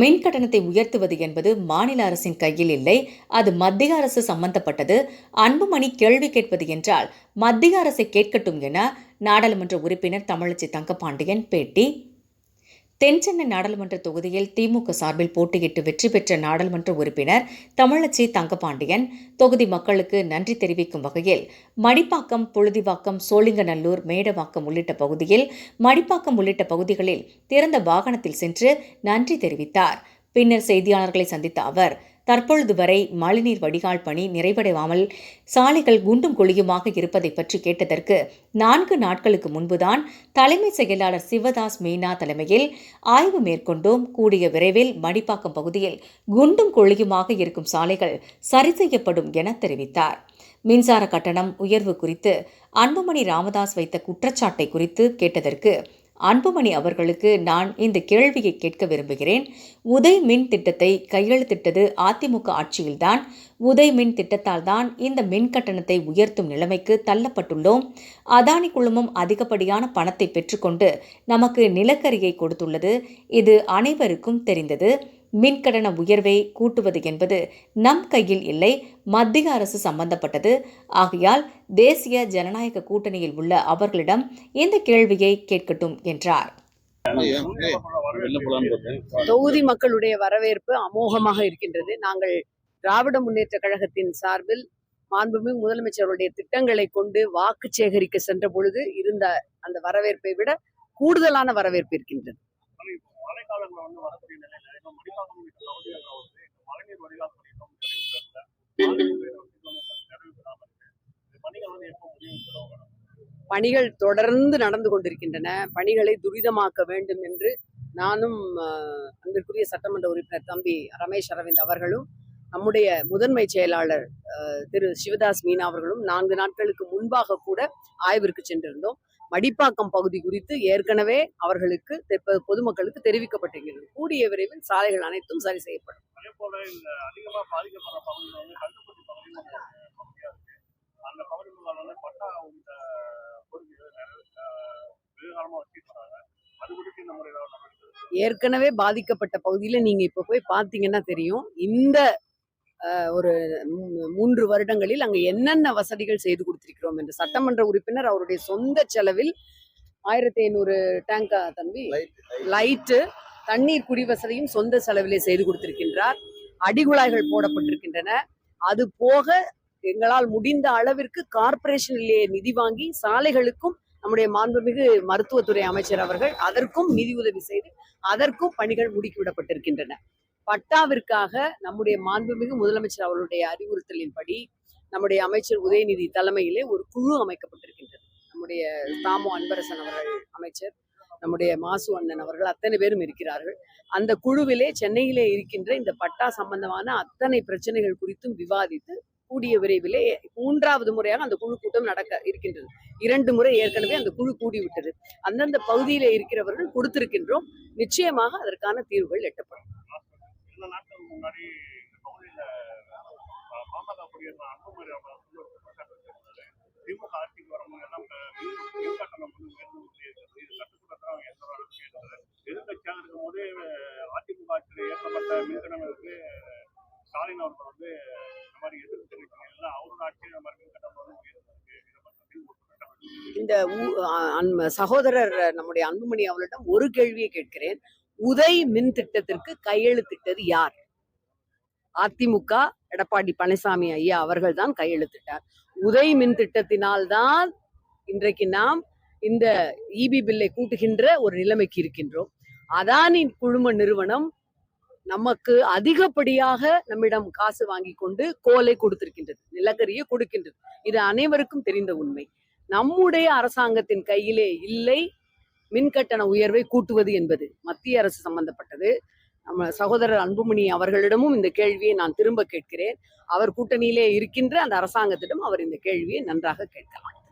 மின் கட்டணத்தை உயர்த்துவது என்பது மாநில அரசின் கையில் இல்லை. அது மத்திய அரசு சம்பந்தப்பட்டது. அன்புமணி கேள்வி கேட்பது என்றால் மத்திய அரசை கேட்கட்டும் என நாடாளுமன்ற உறுப்பினர் தமிழச்சி தங்கபாண்டியன் பேட்டி தென்சென்னை நாடாளுமன்ற தொகுதியில் திமுக சார்பில் போட்டியிட்டு வெற்றி பெற்ற நாடாளுமன்ற உறுப்பினர் தமிழச்சி தங்கபாண்டியன். தொகுதி மக்களுக்கு நன்றி தெரிவிக்கும் வகையில் மடிப்பாக்கம் புழுதிவாக்கம் சோளிங்கநல்லூர் மேடவாக்கம் உள்ளிட்ட பகுதியில் மடிப்பாக்கம் உள்ளிட்ட பகுதிகளில் திறந்த வாகனத்தில் சென்று நன்றி தெரிவித்தார். பின்னர் செய்தியாளர்களை சந்தித்த அவர் தற்பொழுது வரை மழைநீர் வடிகால் பணி நிறைவடையாமல் சாலைகள் குண்டும் குழியுமாக இருப்பதை பற்றி கேட்டதற்கு நான்கு நாட்களுக்கு முன்புதான் தலைமை செயலாளர் சிவதாஸ் மீனா தலைமையில் ஆய்வு மேற்கொண்டோம். கூடிய விரைவில் மடிப்பாக்கம் பகுதியில் குண்டும் குழியுமாக இருக்கும் சாலைகள் சரி செய்யப்படும் என தெரிவித்தார். மின்சார கட்டணம் உயர்வு குறித்து அன்புமணி ராமதாஸ் வைத்த குற்றச்சாட்டை குறித்து கேட்டதற்கு அன்புமணி அவர்களுக்கு நான் இந்த கேள்வியை கேட்க விரும்புகிறேன். உதய் மின் திட்டத்தை கையெழுத்திட்டது அதிமுக ஆட்சியில்தான். உதய் மின் திட்டத்தால் தான் இந்த மின் கட்டணத்தை உயர்த்தும் நிலைமைக்கு தள்ளப்பட்டுள்ளோம். அதானி குழுமம் அதிகப்படியான பணத்தை பெற்றுக்கொண்டு நமக்கு நிலக்கரியை கொடுத்துள்ளது. இது அனைவருக்கும் தெரிந்தது. மின்கட்டண உயர்வை கூட்டுவது என்பது நம் கையில் இல்லை மத்திய அரசு சம்பந்தப்பட்டது. ஆகையால் தேசிய ஜனநாயக கூட்டணியில் உள்ள அவர்களிடம் இந்த கேள்வியை கேட்கட்டும் என்றார். தொகுதி மக்களுடைய வரவேற்பு அமோகமாக இருக்கின்றது. நாங்கள் திராவிட முன்னேற்ற கழகத்தின் சார்பில் மாண்புமிகு முதலமைச்சருடைய திட்டங்களை கொண்டு வாக்கு சேகரிக்க சென்ற பொழுது இருந்த அந்த வரவேற்பை விட கூடுதலான வரவேற்பு இருக்கின்றது. பணிகள் தொடர்ந்து நடந்து கொண்டிருக்கின்றன. பணிகளை துரிதமாக்க வேண்டும் என்று நானும் அஹ், அன்பிற்குரிய சட்டமன்ற உறுப்பினர் தம்பி ரமேஷ் அரவிந்த் அவர்களும் நம்முடைய முதன்மை செயலாளர் அஹ், திரு சிவதாஸ் மீனா அவர்களும் நான்கு நாட்களுக்கு முன்பாக கூட ஆய்விற்கு சென்றிருந்தோம். மடிப்பாக்கம் பகுதி குறித்து ஏற்கனவே அவர்களுக்கு பொதுமக்களுக்கு தெரிவிக்கப்பட்டிருக்கிறது. கூடிய விரைவில் சாலைகள் அனைத்தும் சரி செய்யப்படும். ஏற்கனவே பாதிக்கப்பட்ட பகுதியில நீங்க இப்ப போய் பார்த்தீங்கன்னா தெரியும். இந்த ஒரு மூன்று வருடங்களில் அங்க என்னென்ன வசதிகள் செய்து கொடுத்திருக்கிறோம் என்று. சட்டமன்ற உறுப்பினர் அவருடைய சொந்த செலவில் ஆயிரத்தி ஐநூறு டேங்கா தம்பி லைட்டு தண்ணீர் குடி வசதியும் சொந்த செலவிலே செய்து கொடுத்திருக்கின்றார். அடிகுழாய்கள் போடப்பட்டிருக்கின்றன. அது போக எங்களால் முடிந்த அளவிற்கு கார்ப்பரேஷனிலே நிதி வாங்கி சாலைகளுக்கும் நம்முடைய மாண்புமிகு மருத்துவத்துறை அமைச்சர் அவர்கள் அதற்கும் நிதி உதவி செய்து அதற்கும் பணிகள் முடுக்கிவிடப்பட்டிருக்கின்றன. பட்டாவிற்காக நம்முடைய மாண்புமிகு முதலமைச்சர் அவர்களுடைய அறிவுறுத்தலின்படி நம்முடைய அமைச்சர் உதயநிதி தலைமையிலே ஒரு குழு அமைக்கப்பட்டிருக்கின்றது. நம்முடைய தாமோ அன்பரசன் அவர்கள் அமைச்சர் நம்முடைய மாசு அண்ணன் அவர்கள் அத்தனை பேரும் இருக்கிறார்கள். அந்த குழுவிலே சென்னையிலே இருக்கின்ற இந்த பட்டா சம்பந்தமான அத்தனை பிரச்சனைகள் குறித்தும் விவாதித்து கூடிய விரைவிலே மூன்றாவது முறையாக அந்த குழு கூட்டம் நடக்க இருக்கின்றது. இரண்டு முறை ஏற்கனவே அந்த குழு கூடிவிட்டது. அந்தந்த பகுதியிலே இருக்கிறவர்கள் கொடுத்திருக்கின்றோம். நிச்சயமாக அதற்கான தீர்வுகள் எட்டப்படும். திமுக ஆட்சிக்கு வரும்போது எல்லாம் இந்த கட்டணம் வந்து எதிர்கட்சியாக இருக்கும் போது அதிமுக ஆட்சியில் ஸ்டாலின் அவர்கள் வந்து இந்த மாதிரி எதிர்ப்பு தெரிவிக்கிறாங்க அவரோட ஆட்சியில் மின் வந்து இந்த ஊ- சகோதரர் நம்முடைய அன்புமணி அவர்களிடம் ஒரு கேள்வியை கேட்கிறேன். உதய் மின் திட்டத்திற்கு கையெழுத்திட்டது யார்? அதிமுக எடப்பாடி பழனிசாமி ஐயா அவர்கள் தான் கையெழுத்திட்டார். உதய் மின் திட்டத்தினால்தான் இன்றைக்கு நாம் இந்த இபி பில்லை கூட்டுகின்ற ஒரு நிலைமைக்கு இருக்கின்றோம். அதானி குழும நிறுவனம் நமக்கு அதிகப்படியாக நம்மிடம் காசு வாங்கி கொண்டு கோலை கொடுத்திருக்கின்றது நிலக்கரியை கொடுக்கின்றது. இது அனைவருக்கும் தெரிந்த உண்மை. நம்முடைய அரசாங்கத்தின் கையிலே இல்லை மின்கட்டண உயர்வை கூட்டுவது என்பது. மத்திய அரசு சம்பந்தப்பட்டது. நம்ம சகோதரர் அன்புமணி அவர்களிடமும் இந்த கேள்வியை நான் திரும்ப கேட்கிறேன். அவர் கூட்டணியிலே இருக்கின்ற அந்த அரசாங்கத்திடம் அவர் இந்த கேள்வியை நன்றாக கேட்கலாம்.